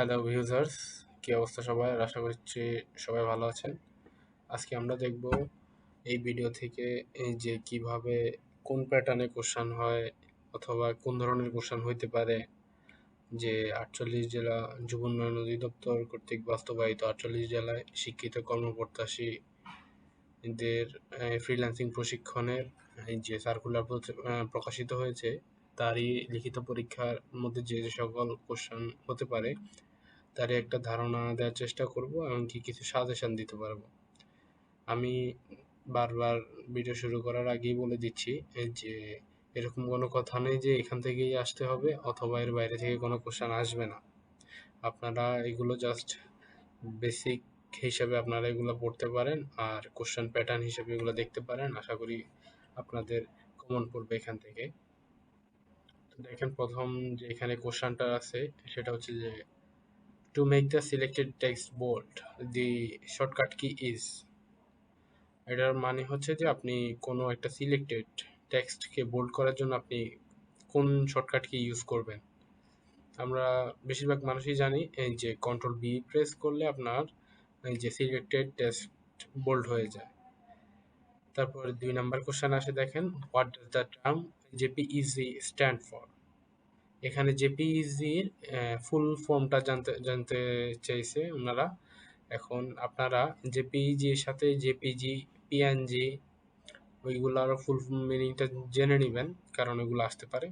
Hello ভিউজার্স কী অবস্থা সবাই? আশা করছি সবাই ভালো আছেন। আজকে আমরা দেখব এই ভিডিও থেকে যে কীভাবে কোন প্যাটার্নে কোশ্চান হয় অথবা কোন ধরনের কোশ্চান হইতে পারে যে আটচল্লিশ জেলা যুব উন্নয়ন অধিদপ্তর কর্তৃক বাস্তবায়িত আটচল্লিশ জেলায় শিক্ষিত কর্মকর্তাসী দের ফ্রিল্যান্সিং প্রশিক্ষণের যে সার্কুলার প্রকাশিত হয়েছে, তারই লিখিত পরীক্ষার মধ্যে যে সকল কোশ্চেন হতে পারে তারই একটা ধারণা দেওয়ার চেষ্টা করব এমনকি কিছু সাজেশন দিতে পারব। আমি বারবার ভিডিও শুরু করার আগেই বলে দিচ্ছি যে এরকম কোনো কথা নেই যে এখান থেকেই আসতে হবে অথবা এর বাইরে থেকে কোনো কোশ্চেন আসবে না। আপনারা এগুলো জাস্ট বেসিক হিসাবে আপনারা এগুলো পড়তে পারেন আর কোশ্চেন প্যাটার্ন হিসেবে এগুলো দেখতে পারেন। আশা করি আপনাদের কমন পড়বে এখান থেকে। দেখেন প্রথম যে এখানে কোশ্চেনটা আছে সেটা হচ্ছে যে to make the selected text bold the shortcut key is এটার মানে হচ্ছে যে আপনি কোনো একটা সিলেক্টেড টেক্সটকে বোল্ড করার জন্য আপনি কোন শর্টকাট কি ইউজ করবেন। আমরা বেশিরভাগ মানুষই জানি এই যে কন্ট্রোল বি প্রেস করলে আপনার এই যে সিলেক্টেড টেক্সট বোল্ড হয়ে যায়। তারপর দুই নাম্বার কোশ্চেন আসে দেখেন what does the term J P E G stand for এখানে জেপিইজির ফুল ফর্মটা জানতে জানতে চাইছে ওনারা। এখন আপনারা জেপিইজির সাথে জেপিজি পিএনজি ওইগুলোর ফুল মিনিংটা জেনে নেবেন, কারণ ওইগুলো আসতে পারে।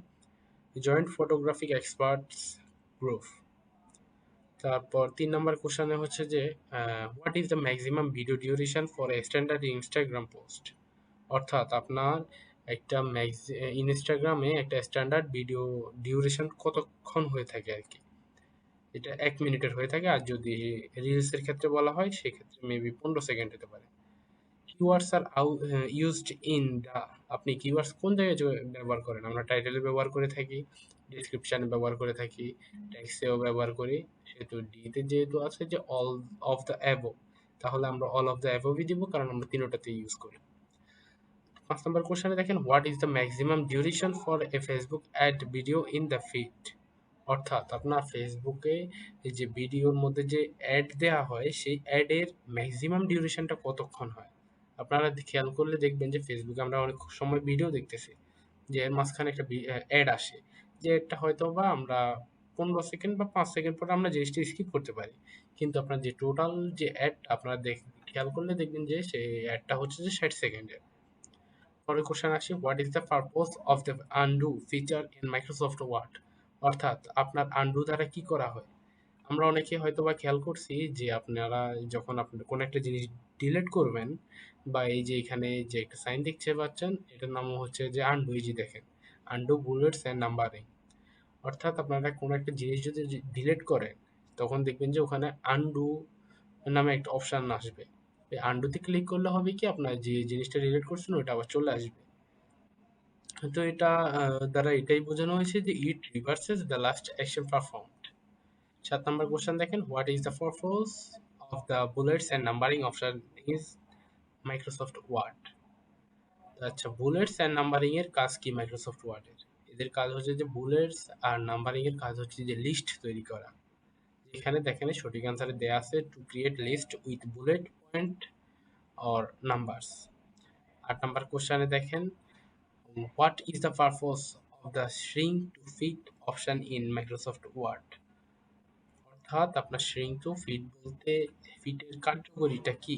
জয়েন্ট ফটোগ্রাফিক এক্সপার্টস গ্রুপ তারপর তিন নম্বর কোশ্চেনে হচ্ছে যে what is the maximum video duration for a standard Instagram post অর্থাৎ আপনার একটা ম্যাক্সি ইনস্টাগ্রামে একটা স্ট্যান্ডার্ড ভিডিও ডিউরেশন কতক্ষণ হয়ে থাকে আর কি। এটা এক মিনিটের হয়ে থাকে আর যদি রিলসের ক্ষেত্রে বলা হয়, সেক্ষেত্রে মেবি পনেরো সেকেন্ড হতে পারে। Keywords are used in the আপনি কিওয়ার্ডস কোন জায়গায় ব্যবহার করেন? আমরা টাইটেলে ব্যবহার করে থাকি ডিসক্রিপশানে ব্যবহার করে থাকি ট্যাক্সেও ব্যবহার করি, সেহেতু ডিতে যেহেতু আছে যে অল অফ দ্য অ্যাবো তাহলে আমরা অল অফ দ্য অ্যাবোভই দিব, কারণ আমরা তিনোটাতে ইউজ করি। পাঁচ নম্বর কোশ্চেনে দেখেন what is the maximum duration for a Facebook ad video in the feed অর্থাৎ আপনার ফেসবুকে যে ভিডিওর মধ্যে যে অ্যাড দেওয়া হয়, সেই অ্যাডের ম্যাক্সিমাম ডিউরেশনটা কতক্ষণ হয়? আপনারা খেয়াল করলে দেখবেন যে ফেসবুকে আমরা অনেক সময় ভিডিও দেখতেছি, যে এর মাঝখানে একটা অ্যাড আসে। যে অ্যাডটা হয়তো বা আমরা পনেরো সেকেন্ড বা পাঁচ সেকেন্ড পরে আমরা জিনিসটা স্কিপ করতে পারি। কিন্তু আপনার যে টোটাল যে অ্যাড আপনারা দেখ খেয়াল করলে দেখবেন যে সেই অ্যাডটা হচ্ছে যে ষাট সেকেন্ডের পরের কোশ্চেন আসি what is the purpose of the undo feature in Microsoft Word অর্থাৎ আপনার আন্ডু দ্বারা কি করা হয়? আমরা অনেকে হয়তো বা খেয়াল করছি যে আপনারা যখন আপনার কোনো একটা জিনিস ডিলিট করবেন বা এই যে এখানে যে একটা সাইন দেখতে পাচ্ছেন এটার নাম হচ্ছে যে আন্ডু এই যে দেখেন আন্ডু বুলেটস অ্যান্ড নাম্বারিং অর্থাৎ আপনারা কোনো একটা জিনিস যদি ডিলিট করেন, তখন দেখবেন যে ওখানে আন্ডু নামে একটা অপশান আসবে। এই আন্ডুতে ক্লিক করলে হবে কি আপনার যে জিনিসটা ডিলিট করছেন ওটা আবার চলে আসবে। তো এটা দ্বারা এটাই বোঝানো হয়েছে যে it reverses the last action performed সাত নম্বর কোশ্চেন দেখেন what is the purpose of the bullets and numbering option is Microsoft Word আচ্ছা বুলেটস অ্যান্ড নাম্বারিং এর কাজ কি মাইক্রোসফট ওয়ার্ডের এদের কাজ হচ্ছে যে বুলেটস আর নাম্বারিং এর কাজ হচ্ছে যে লিস্ট তৈরি করা। এখানে দেখেন, সঠিক আনসারে দেয়া আছে to create list with bullet point or numbers আট নাম্বার কোশ্চেনে দেখেন what is the purpose of the shrink to fit option in Microsoft Word অর্থাৎ আপনার শ্রিং টু ফিট বলতে ফিটের কার্যকরীটা কি?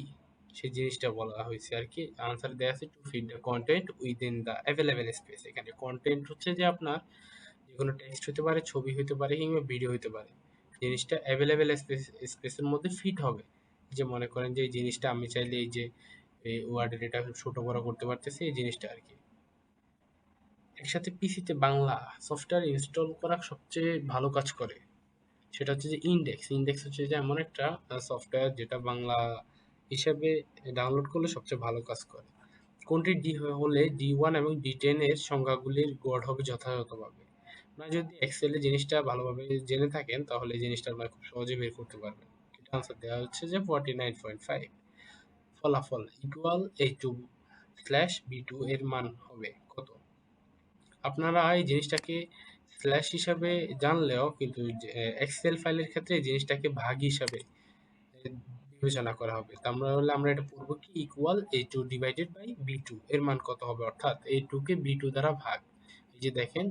সেই জিনিসটা বলা হয়েছে আর কি। আনসার দেওয়া আছে to fit the content within the available space এখানে কন্টেন্ট হচ্ছে যে আপনার যে কোনো টেক্সট হতে পারে, ছবি হতে পারে কিংবা ভিডিও হতে পারে। জিনিসটা অ্যাভেলেবেল স্পেস স্পেসের মধ্যে ফিট হবে। যে মনে করেন যে এই জিনিসটা আমি চাইলে এই যে ওয়ার্ডের এটা ছোট বড় করতে পারতেছি, এই জিনিসটা আর কি। একসাথে পিসিতে বাংলা সফটওয়্যার ইনস্টল করা সবচেয়ে ভালো কাজ করে। সেটা হচ্ছে যে ইন্ডেক্স ইন্ডেক্স হচ্ছে যে এমন একটা সফটওয়্যার যেটা বাংলা হিসাবে ডাউনলোড করলে সবচেয়ে ভালো কাজ করে। কোনটি ডি হলে ডি ওয়ান এবং ডি টেন এর সংখ্যাগুলির গড় হবে যথাযথভাবে। আপনারা যদি এক্সেলে জিনিসটা ভালোভাবে জেনে থাকেন, তাহলে জিনিসটা আপনারা খুব সহজে বের করতে পারবেন। আনসার দেওয়া হচ্ছে যে ফর্টি নাইন পয়েন্ট ফাইভ ফলাফল equal A two slash B two এর মান হবে কত? আপনারা এই জিনিসটাকে স্ল্যাশ হিসাবে জানলেও কিন্তু এক্সেল ফাইলের ক্ষেত্রে এই জিনিসটাকে ভাগ হিসাবে বিবেচনা করা হবে। আমরা হলে আমরা এটা পড়ব কি? Equal A two divided by B two এর মান কত হবে? অর্থাৎ এ টু কে বি টু দ্বারা ভাগ। এই যে দেখেন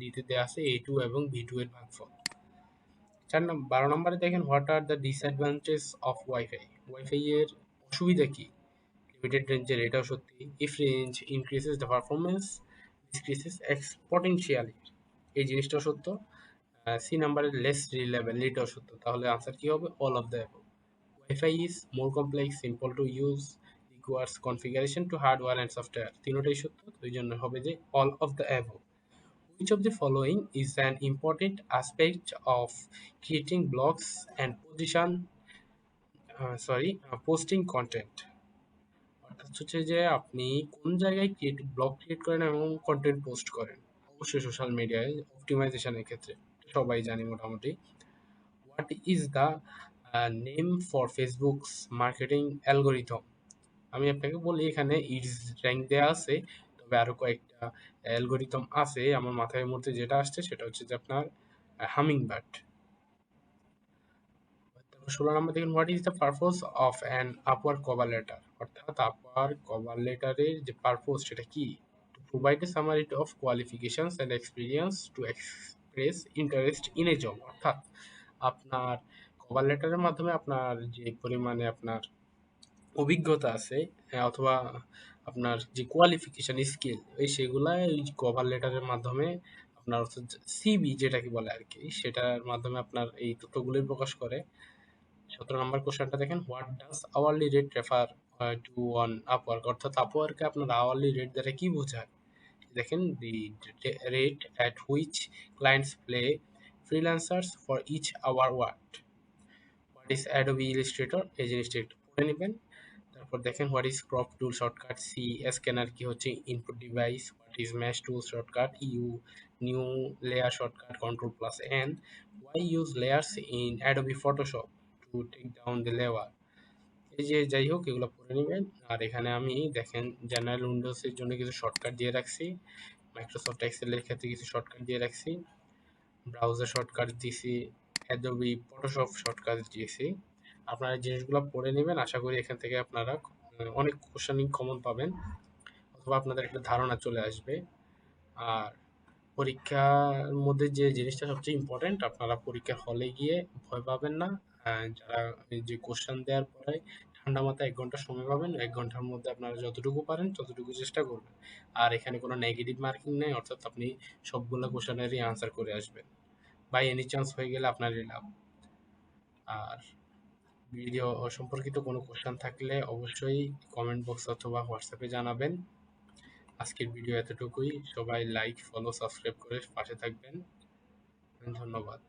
দিতে দেওয়া আছে এ টু এবং বি টু এর ভাগফল। চার নম্বর বারো নম্বরে দেখেন what are the disadvantage of Wi-Fi Wi-Fi এর অসুবিধা কি? লিমিটেড রেঞ্জের এটাও সত্যি। If range increases the performance decreases exponentially এই জিনিসটাও সত্য। সি নাম্বারের লেস রিলেভেল এটাও সত্য। তাহলে আনসার কি হবে? All of the Wi-Fi is more complex, simple to use, requires configuration to hardware and software. তিনোটাই সত্য। ওই জন্য হবে যে all of the above. Which of the following is an important aspect of creating blogs and position uh, sorry uh, posting content? অর্থাৎ হচ্ছে যে আপনি কোন জায়গায় ক্রিয়েট ব্লগ ক্রিয়েট করেন এবং কন্টেন্ট পোস্ট করেন। অবশ্যই সোশ্যাল মিডিয়ায় অপটিমাইজেশনের ক্ষেত্রে। সবাই জানি মোটামুটি। What is the name for Facebook's marketing algorithm আমি আপনাকে বলি এখানে ইটস র্যাঙ্ক দেওয়া আছে। তবে আরও কয়েকটা অ্যালগোরিথম আছে আমার মাথায় মধ্যে যেটা আসছে সেটা হচ্ছে যে আপনার হামিং বার্ড ষোলো নম্বর দেখুন what is the purpose of an Upwork cover letter অর্থাৎ আপওয়ার কভার লেটারের যে পারপোজ সেটা কি? To provide a summary of qualifications and experience to express interest in a job অর্থাৎ আপনার কভার লেটারের মাধ্যমে আপনার যে পরিমাণে আপনার অভিজ্ঞতা আছে অথবা আপনার যে কোয়ালিফিকেশন স্কিল এই সেগুলা এই কভার লেটারের মাধ্যমে আপনার অর্থাৎ সিবি যেটাকে বলে আর কি, সেটার মাধ্যমে আপনার এই তথ্যগুলোই প্রকাশ করে। সতেরো নম্বর কোশ্চেনটা দেখেন what does hourly rate refer to on Upwork অর্থাৎ আপওয়ার্কে আপনার আওয়ারলি রেট দ্বারা কি বোঝায়? দেখেন the rate at which clients play freelancers for each hour work what is Adobe Illustrator এই জিনিসটা একটু পড়ে নেবেন। তারপর দেখেন what is crop tool shortcut C scanner কি হচ্ছে input device what is mesh tool shortcut U new layer shortcut control plus N why use layers in Adobe Photoshop to take down the layer এই যে যাই হোক, এগুলো পড়ে নেবেন। আর এখানে আমি দেখেন জেনারেল উইন্ডোজের জন্য কিছু শর্টকাট দিয়ে রাখছি। মাইক্রোসফট এক্সেলের ক্ষেত্রে কিছু শর্টকাট দিয়ে রাখছি। ব্রাউজার শর্টকাট দিয়েছি অ্যাডোবি ফটোশপ শর্টকাট দিয়েছি। আপনারা জিনিসগুলো পড়ে নেবেন। আশা করি এখান থেকে আপনারা অনেক কোশ্চেনিং কমন পাবেন। অথবা আপনাদের একটা ধারণা চলে আসবে। আর পরীক্ষার মধ্যে যে জিনিসটা সবচেয়ে ইম্পর্টেন্ট আপনারা পরীক্ষার হলে গিয়ে ভয় পাবেন না। যারা যে কোশ্চেন দেওয়ার পরে ঠান্ডা মাথায় এক ঘণ্টা সময় পাবেন, এক ঘণ্টার মধ্যে আপনারা যতটুকু পারেন ততটুকু চেষ্টা করবেন। আর এখানে কোনো নেগেটিভ মার্কিং নেই, অর্থাৎ আপনি সবগুলো কোশ্চেনেরই আনসার করে আসবেন। বাই এনি চান্স হয়ে গেলে আপনারই লাভ। আর ভিডিও সম্পর্কিত কোনো কোশ্চেন থাকলে অবশ্যই কমেন্ট বক্স অথবা হোয়াটসঅ্যাপে জানাবেন। আজকের ভিডিও এতটুকুই। সবাই লাইক ফলো সাবস্ক্রাইব করে পাশে থাকবেন। ধন্যবাদ।